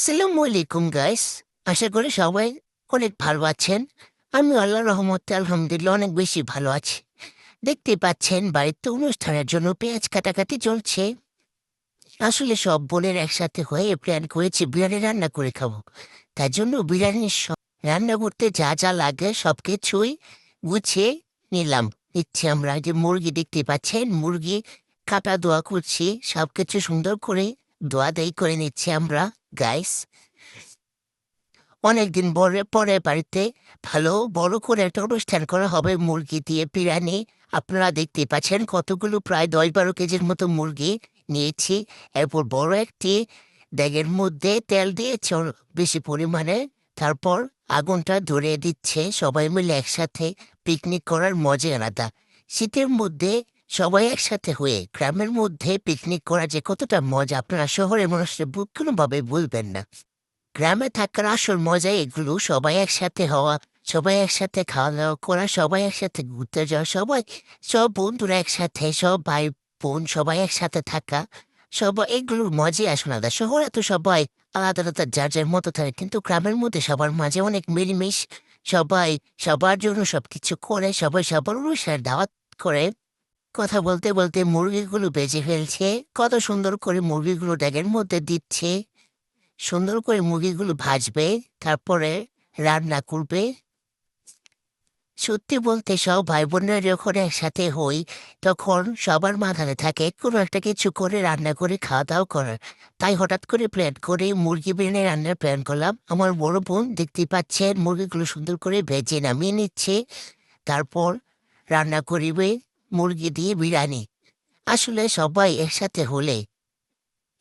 আসসালামু আলাইকুম গাইস আশা করি সবাই অনেক ভালো আছেন। আমি আল্লাহ রহমতে আলহামদুলিল্লাহ অনেক বেশি ভালো আছি। দেখতে পাচ্ছেন বাড়িতে অনুষ্ঠানের জন্য পেঁয়াজ কাটাকাটি চলছে। আসলে সব বোনের একসাথে হয়ে প্ল্যান করেছি, বিরিয়ানি রান্না করে খাব। তার জন্য বিরিয়ানির রান্না করতে যা যা লাগে সব কিছুই গুছিয়ে নিলাম। ইচ্ছে আমরা যে মুরগি দেখতে পাচ্ছেন, মুরগি কাটা দোয়া করছি, সব কিছু সুন্দর করে দোয়া দেই করে নিচ্ছি আমরা গাইস অনেকদিন পরে পরে বাড়িতে ভালো, বড় করে একটা অনুষ্ঠান করা হবে, মুরগি দিয়ে বিরিয়ানি। আপনারা দেখতে পাচ্ছেন কতগুলো, প্রায় দশ বারো কেজির মতো মুরগি নিয়েছি। এরপর বড় একটি ড্যাগের মধ্যে তেল দিয়েছে বেশি পরিমাণে। তারপর আগুনটা ধরে দিচ্ছে, সবাই মিলে একসাথে পিকনিক করার মজা আলাদা। শীতের মধ্যে সবাই একসাথে হয়ে গ্রামের মধ্যে পিকনিক করা যে কতটা মজা, আপনারা শহরের মানুষের কোনোভাবে বলবেন না। গ্রামে থাকার আসল মজা এগুলো, সবাই একসাথে হওয়া, সবাই একসাথে খাওয়া দাওয়া করা, সবাই একসাথে ঘুরতে যাওয়া, সবাই, সব বন্ধুরা একসাথে, সব ভাই বোন সবাই একসাথে থাকা, সবাই, এগুলোর মজাই আসলে আলাদা। শহরে তো সবাই আলাদা আলাদা, যার যার মতো থাকে, কিন্তু গ্রামের মধ্যে সবার মাঝে অনেক মিলমিশ, সবাই সবার জন্য সবকিছু করে, সবাই সবার অনুসারে দাওয়াত করে। কথা বলতে বলতে মুরগিগুলো বেজে ফেলছে। কত সুন্দর করে মুরগিগুলো ড্যাগের মধ্যে দিচ্ছে। সুন্দর করে মুরগিগুলো ভাজবে, তারপরে রান্না করবে। সত্যি বলতে সব ভাই বোনেরা যখন একসাথে হই, তখন সবার মাথায় থাকে কোনো একটা কিছু করে রান্না করে খাওয়া দাওয়া করার। তাই হঠাৎ করে প্ল্যান করে মুরগি বিরিয়ানি রান্নার প্ল্যান করলাম। আমার বড় বোন দেখতে পাচ্ছেন মুরগিগুলো সুন্দর করে ভেজে নামিয়ে নিচ্ছে। তারপর রান্না করিবে। মুরগি দিয়ে বিরিয়ানি। আসলে সবাই একসাথে হলে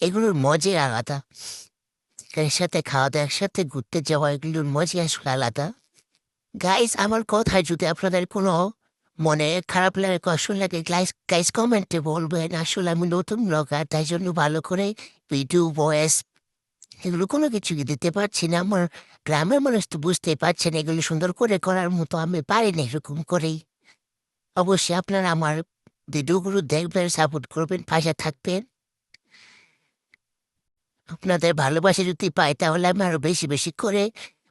এগুলোর মজা আলাদা। একসাথে খাওয়া দাওয়া, একসাথে ঘুরতে যাওয়া, এগুলোর মজা আসলে আলাদা। গাইস আমার কথায় যদি আপনাদের কোনো মনে খারাপ লাগে, কষ্ট লাগে গাইস গাইস কমেন্টে বলবেন, আসলে আমি নতুন ব্লগার তাই জন্য ভালো করে ভিডিও ভয়েস এগুলো কোনো কিছু দিতে পারছি না। আমার গ্রামের মানুষ তো বুঝতেই পারছেন, এগুলো সুন্দর করে করার মতো আমি পারি না, এরকম করেই। অবশ্যই আপনারা আমার ভিডিওগুলো দেখবেন সাপোর্ট করবেন, পাশে থাকবেন। আপনাদের ভালোবাসা যদি পাই, তাহলে আমি আরও বেশি বেশি করে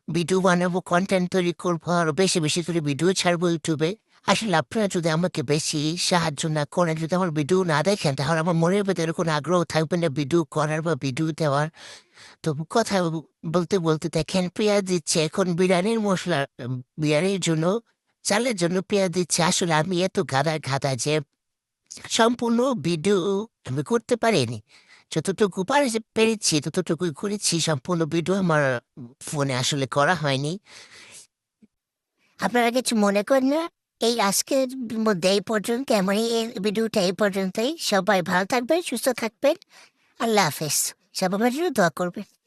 ভিডিও বানাবো কন্টেন্ট তৈরি করব, আরও বেশি বেশি করে ভিডিও ছাড়বো ইউটিউবে আসলে আপনারা যদি আমাকে বেশি সাহায্য না করেন, যদি আমার ভিডিও না দেখেন, তাহলে আমার মনের ভেতরে কোনো আগ্রহ থাকবে না ভিডিও করার বা ভিডিও দেওয়ার। তো কথা বলতে বলতে দেখেন, পেঁয়াজ দিচ্ছে। এখন বিরিয়ানির মশলা বিরিয়ানির জন্য চালের জন্য পেঁয়াজ দিচ্ছে। আসলে আমি এত গাদা গাদা যে সম্পূর্ণ ভিডিও আমি করতে পারিনি। যতটুকু পারে পেরেছি ততটুকুই করেছি। সম্পূর্ণ ভিডিও আমার ফোনে আসলে করা হয়নি। আপনারা কিছু মনে করেন না? এই আজকের মধ্যে এই পর্যন্ত, আমার এই ভিডিওটা এই পর্যন্তই। সবাই ভালো থাকবেন, সুস্থ থাকবেন। আল্লাহ হাফেজ। সব আমার জন্য দোয়া করবেন।